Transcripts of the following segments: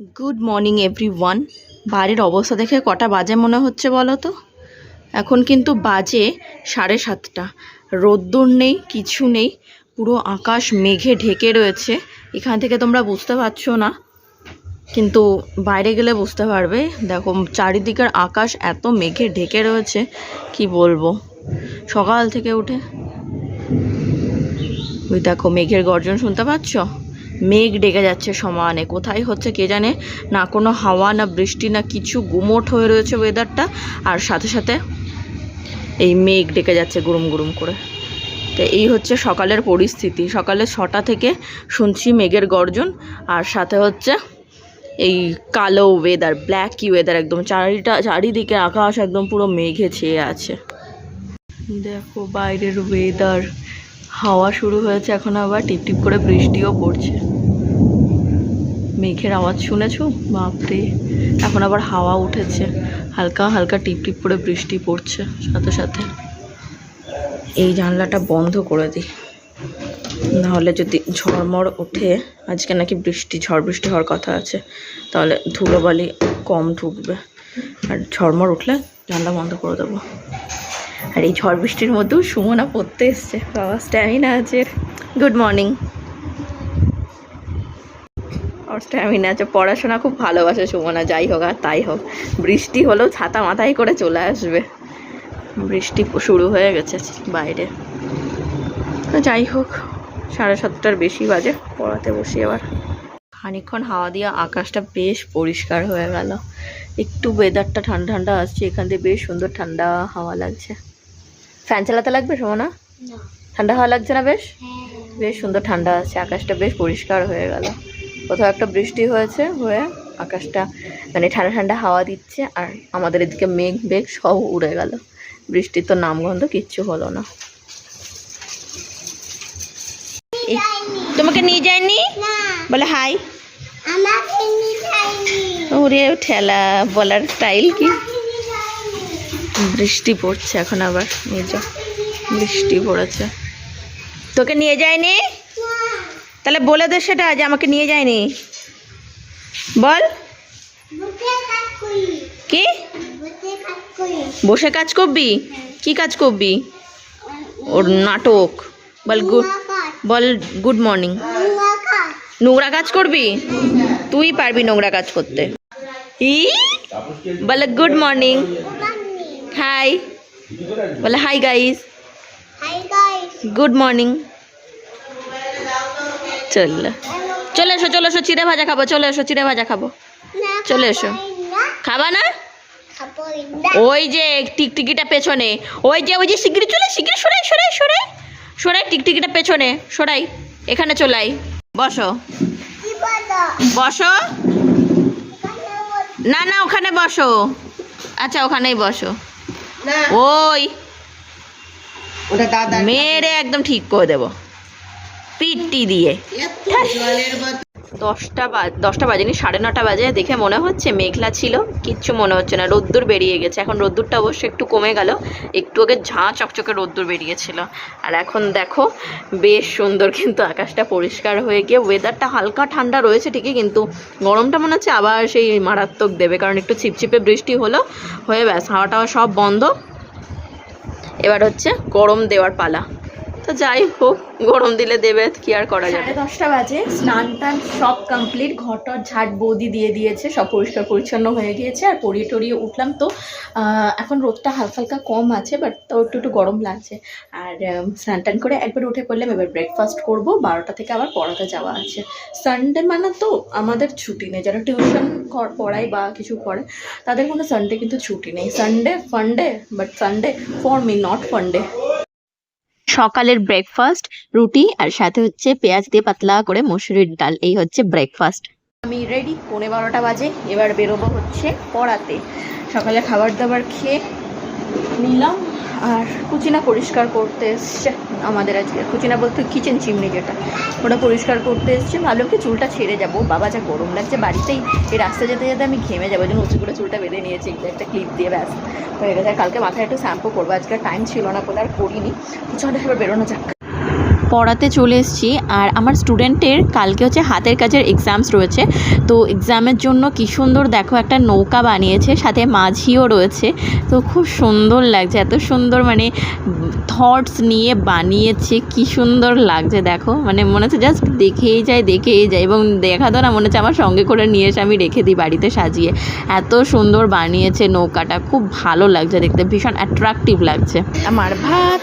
Good morning every one বাইরের অবস্থা দেখে কটা বাজে মনে হচ্ছে বলো তো? এখন কিন্তু বাজে সাড়ে সাতটা। রোদ্দুর নেই, কিছু নেই, পুরো আকাশ মেঘে ঢেকে রয়েছে। এখান থেকে তোমরা বুঝতে পারছ না, কিন্তু বাইরে গেলে বুঝতে পারবে। দেখো, চারিদিকের আকাশ এত মেঘে ঢেকে রয়েছে, কি বলব? সকাল থেকে উঠে। ওই দেখো, মেঘের গর্জন শুনতে পাচ্ছ? মেঘ ডেকে যাচ্ছে সমানে। কোথায় হচ্ছে কে জানে? না কোনো হাওয়া, না বৃষ্টি, না কিছু গুমোট হয়ে রয়েছে ওয়েদারটা আর সাথে সাথে এই মেঘ ডেকে যাচ্ছে গুরুম গুরুম করে। তো এই হচ্ছে সকালের পরিস্থিতি। সকালে ছটা থেকে শুনছি মেঘের গর্জন। আর সাথে হচ্ছে এই কালো ওয়েদার ব্ল্যাক ওয়েদার একদম। চারিটা, চারিদিকে আকাশ একদম পুরো মেঘে ছেয়ে আছে। দেখো বাইরের ওয়েদার হাওয়া শুরু হয়েছে, এখন আবার টিপ টিপ করে বৃষ্টিও পড়ছে। মেঘের আওয়াজ শুনেছো? বাপরে, এখন আবার হাওয়া উঠেছে। হালকা হালকা টিপ টিপ করে বৃষ্টি পড়ছে, সাথে সাথে। এই জানলাটা বন্ধ করে দিই। নাহলে যদি ঝড়মড় ওঠে, আজকে নাকি বৃষ্টি, ঝড় বৃষ্টি হওয়ার কথা আছে, তাহলে ধুলোবালি কম ঢুকবে। আর ঝড়মড় উঠলে জানলা বন্ধ করে দেবো। আর এই ঝড় বৃষ্টির মধ্যেও সুমনা পড়তে এসছে। বাবা স্ট্যামিনা আছে। গুড মর্নিং ওর স্ট্যামিনা আছে। পড়াশোনা খুব ভালোবাসে সুমনা, যাই হোক আর তাই হোক। বৃষ্টি হলেও ছাতা মাথায় করে চলে আসবে। বৃষ্টি শুরু হয়ে গেছে বাইরে। যাই হোক, সাড়ে সাতটার বেশি বাজে। পড়াতে বসি এবার খানিকক্ষণ হাওয়া দিয়ে আকাশটা বেশ পরিষ্কার হয়ে গেল। একটু ওয়েদারটা ঠান্ডা ঠান্ডা আসছে এখান থেকে বেশ সুন্দর ঠান্ডা হাওয়া লাগছে। ফ্যান চালাতে লাগবে সোমনা? ঠান্ডা হাওয়া লাগছে না বেশ? বেশ সুন্দর ঠান্ডা আছে আকাশটা বেশ পরিষ্কার হয়ে গেল। কোথাও একটা বৃষ্টি হয়েছে হয়ে আকাশটা মানে ঠান্ডা ঠান্ডা হাওয়া দিচ্ছে আর আমাদের এদিকে মেঘ বেগ সব উড়ে গেল। বৃষ্টির তো নামগন্ধ কিচ্ছু হলো না। তোমাকে নিয়ে যায়নি? বলে হাই ওরে ঠেলা বলার স্টাইল কি? বৃষ্টি পড়ছে এখন আবার নিয়ে যাও বৃষ্টি পড়েছে। তোকে নিয়ে যায়নি? তাহলে বলে দে সেটা যে আমাকে নিয়ে যায়নি। বল। কি? বসে কাজ করবি? কি কাজ করবি? ওর নাটক। বল গুড বল গুড মর্নিং নোংরা কাজ করবি? তুই পারবি নোংরা কাজ করতে। ই? বলে গুড মর্নিং হাই বলে হাই গাইস গুড মর্নিং চল। চলে এসো চলে এসো, চিড়ে ভাজা খাব, চলে এসো, চিড়ে ভাজা খাব। চলে এসো। খাবা না? ওই যে টিকটিকিটা পেছনে। ওই যে ওই যে শিগগিরি চলে শিগগিরি সরাই সরাই সরাই সরাই টিকটিকিটা পেছনে সরাই এখানে চলাই বসো। বসো। না না ওখানে বসো। আচ্ছা ওখানেই বসো। ওই। ওটা দাদা মেরে একদম ঠিক করে দেবো। পিটি দিয়ে। দশটা বা, দশটা বাজেনি, সাড়ে নটা বাজে দেখে মনে হচ্ছে মেঘলা ছিল, কিচ্ছু মনে হচ্ছে না, রোদ্দুর বেরিয়ে গেছে। এখন রোদ্দুরটা অবশ্য একটু কমে গেল, একটু আগে ঝাঁ চকচকে রোদ্দুর বেরিয়েছিল। আর এখন দেখো, বেশ সুন্দর কিন্তু আকাশটা পরিষ্কার হয়ে গিয়ে ওয়েদারটা হালকা ঠান্ডা রয়েছে ঠিকই, কিন্তু গরমটা মনে হচ্ছে আবার সেই মারাত্মক দেবে, কারণ একটু ছিপছিপে বৃষ্টি হলো, হয়ে ব্যাস হাওয়া টাওয়া সব বন্ধ। এবার হচ্ছে গরম দেওয়ার পালা। তো যাই হোক, গরম দিলে দেবে, কি আর করা যাবে? দশটা বাজে, স্নান টান সব কমপ্লিট ঘটর ঝাট বৌদি দিয়ে দিয়েছে, সব পরিষ্কার পরিচ্ছন্ন হয়ে গিয়েছে, আর পরিয়ে টরিয়ে উঠলাম তো এখন রোদটা হালকা হালকা কম আছে বাট তাও একটু একটু গরম লাগছে। আর স্নান টান করে একবার উঠে পড়লাম, এবার ব্রেকফাস্ট করব, বারোটা থেকে আবার পড়াতে যাওয়া আছে। সানডে মানে তো আমাদের ছুটি নেই, যারা টিউশন পড়ায় বা কিছু করে, তাদের কোনো সানডে কিন্তু ছুটি নেই। Sunday funday but Sunday for me not funday সকালের ব্রেকফাস্ট রুটি আর সাথে হচ্ছে পেঁয়াজ দিয়ে পাতলা করে মসুরির ডাল। এই হচ্ছে ব্রেকফাস্ট আমি রেডি পৌনে বারোটা বাজে। এবার বেরোবো হচ্ছে পড়াতে। সকালে খাবার দাবার খেয়ে নিলাম। আর কুচিনা পরিষ্কার করতে এসছে আমাদের আজকে। কুচিনা বলতে কিচেন চিমনি যেটা। ওটা পরিষ্কার করতে এসছে। ভালো কি চুলটা ছেড়ে যাব। বাবা যা গরম লাগছে, বাড়িতেই এই রাস্তা যেতে যেতে আমি ঘেমে যাব। যেন উঁচু করে চুলটা বেঁধে নিয়েছি। একটা ক্লিপ দিয়ে ব্যাস। হয়ে গেছে। কালকে মাথায় একটু শ্যাম্পু করব। আজকে টাইম ছিল না বলে আর করিনি। চলো এবার বেরোনো যাক। পড়াতে চলে এসেছি আর আমার স্টুডেন্টের কালকে হচ্ছে হাতের কাজের এক্সামস রয়েছে। তো এক্সামের জন্য কি সুন্দর দেখো একটা নৌকা বানিয়েছে, সাথে মাঝিও রয়েছে। তো খুব সুন্দর লাগছে, এত সুন্দর মানে থটস নিয়ে বানিয়েছে, কি সুন্দর লাগছে দেখো। মানে মনে হচ্ছে জাস্ট দেখেই যায় দেখেই যায় এবং দেখা তো না, মনে হচ্ছে আমার সঙ্গে করে নিয়ে এসে আমি রেখে দিই বাড়িতে সাজিয়ে। এত সুন্দর বানিয়েছে নৌকাটা, খুব ভালো লাগছে দেখতে, ভীষণ অ্যাট্রাকটিভ লাগছে। আমার ভাত।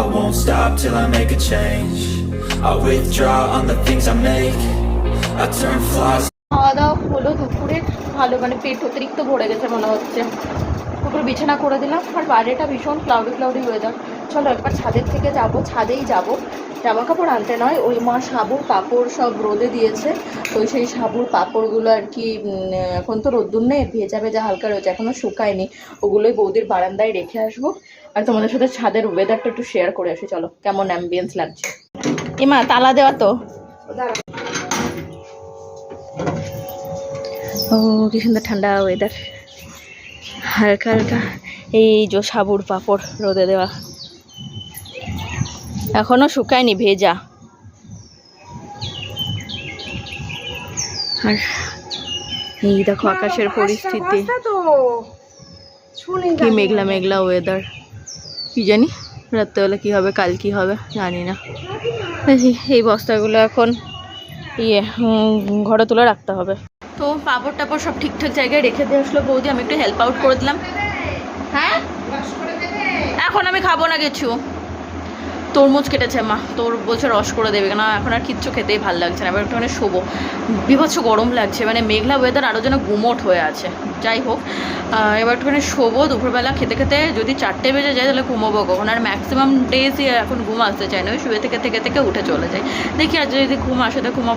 I won't stop till I make a change. I withdraw on the things I make. I turn flaws খাওয়া দাওয়া হলো দুপুরে, ভালো মানে পেট অতিরিক্ত ভরে গেছে মনে হচ্ছে। দুপুরে বিছানা করে দিলাম, আর বাইরেটা ভীষণ ক্লাউডি ক্লাউডি ওয়েদার চলো একবার ছাদের থেকে যাব, ছাদেই যাব। জামা কাপড় আনতে নয়, ওই মা সাবুর পাপড় সব রোদে দিয়েছে। ওই সেই সাবুর পাপড়গুলো আর কি এখন তো রোদ্দুর নেই, ভেজা ভেজা হালকা রয়েছে এখনও শুকায়নি। ওগুলোই বৌদির বারান্দায় রেখে আসব। আর তোমাদের সাথে ছাদের ওয়েদারটা একটু শেয়ার করে আসি, চলো। কেমন অ্যাম্বিয়েন্স লাগছে? এমা তালা দেওয়া তো। ও, কি সুন্দর ঠান্ডা ওয়েদার হালকা হালকা। এই যে সাবুর পাপড় রোদে দেওয়া। এখনও শুকায়নি ভেজা। আর এই দেখো আকাশের পরিস্থিতি। কি মেঘলা মেঘলা ওয়েদার কি জানি রাত্রেবেলা কি হবে কাল কি হবে জানি না। এই বস্তাগুলো এখন ইয়ে ঘরে তুলে রাখতে হবে। তো পাপড় টাপড় সব ঠিকঠাক জায়গায় রেখে দিয়ে আসলো বৌদি আমি একটু হেল্প আউট করে দিলাম। হ্যাঁ? এখন আমি খাব না কিছু। তরমুজ কেটেছে, মা। তোর বলছে রস করে দেবে কেন এখন আর কিচ্ছু খেতেই ভালো লাগছে না। এবার একটুখানি শোবো। বিভৎস গরম লাগছে মানে মেঘলা ওয়েদার আরও যেন গুমোট হয়ে আছে। যাই হোক এবার একটুখানি শোবো। দুপুরবেলা খেতে খেতে যদি চারটে বেজে যায়, তাহলে ঘুমোবো কখন? আর ম্যাক্সিমাম ডেজই এখন ঘুম আসতে চায় না। ওই শুয়ে থেকে থেকে থেকে উঠে চলে যায়। দেখি আর যদি ঘুম আসে, তো ঘুমাবো